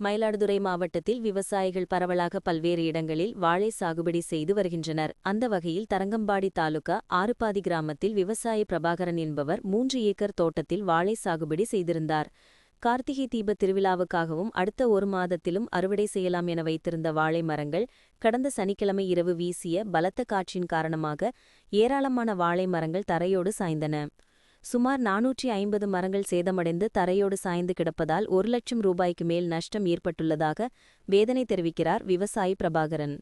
மயிலாடுதுறை மாவட்டத்தில் விவசாயிகள் பரவலாக பல்வேறு இடங்களில் வாழை சாகுபடி செய்து வருகின்றனர். அந்த வகையில் தரங்கம்பாடி தாலுகா ஆறுபாதி கிராமத்தில் விவசாயி பிரபாகரன் என்பவர் மூன்று ஏக்கர் தோட்டத்தில் வாழை சாகுபடி செய்திருந்தார். கார்த்திகை தீப திருவிழாவுக்காகவும் அடுத்த ஒரு மாதத்திலும் அறுவடை செய்யலாம் என வைத்திருந்த வாழை மரங்கள் கடந்த சனிக்கிழமை இரவு வீசிய பலத்த காற்றின் காரணமாக ஏராளமான வாழை மரங்கள் தரையோடு சாய்ந்தன. சுமார் நானூற்றி ஐம்பது மரங்கள் சேதமடைந்து தரையோடு சாய்ந்து கிடப்பதால் ஒரு லட்சம் ரூபாய்க்கு மேல் நஷ்டம் ஏற்பட்டுள்ளதாக வேதனை தெரிவிக்கிறார் விவசாயி பிரபாகரன்.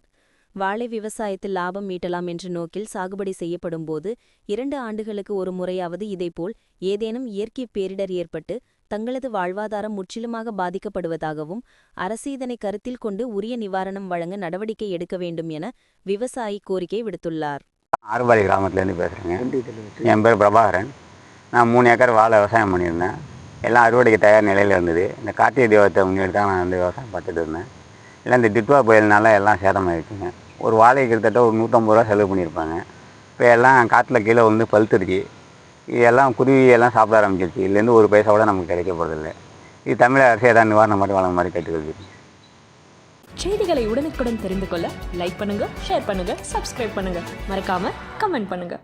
வாழை விவசாயத்தில் லாபம் மீட்டலாம் என்ற நோக்கில் சாகுபடி செய்யப்படும்போது இரண்டு ஆண்டுகளுக்கு ஒரு முறையாவது இதேபோல் ஏதேனும் இயற்கை பேரிடர் ஏற்பட்டு தங்களது வாழ்வாதாரம் முற்றிலுமாக பாதிக்கப்படுவதாகவும் அரசு இதனை கருத்தில் கொண்டு உரிய நிவாரணம் வழங்க நடவடிக்கை எடுக்க வேண்டும் என விவசாயி கோரிக்கை விடுத்துள்ளார். ஆறுபாடி கிராமத்துலேருந்து பேசுகிறேங்க என் பேர் பிரபாகரன். நான் மூணு ஏக்கர் வாழை விவசாயம் பண்ணியிருந்தேன். எல்லாம் அறுவடைக்கு தயார் நிலையில் இருந்தது. இந்த கார்த்திகை தீபத்தை முன்னிட்டு தான் நான் வந்து விவசாயம் பார்த்துட்டு இருந்தேன். இல்லை இந்த டிட்வா புயல்னால எல்லாம் சேதமாகிடுச்சுங்க ஒரு வாழைக்கு கிட்டத்தட்ட ஒரு நூற்றம்பது ரூபா செலவு பண்ணியிருப்பாங்க. இப்போ எல்லாம் காட்டில் கீழே வந்து பழுத்துருச்சு இதெல்லாம் குருவி எல்லாம் சாப்பிட ஆரம்பிச்சிருச்சு. இதுலேருந்து ஒரு பைசா கூட நமக்கு கிடைக்க போகிறதில்ல இது தமிழக அரசு ஏதாவது நிவாரணம் மாதிரி வழங்க மாதிரி கேட்டுக்கொள்கிறேன் செய்திகளை உடனுக்குடன் தெரிந்து கொள்ள லைக் பண்ணுங்க ஷேர் பண்ணுங்க சப்ஸ்கிரைப் பண்ணுங்க. மறக்காம கமெண்ட் பண்ணுங்க.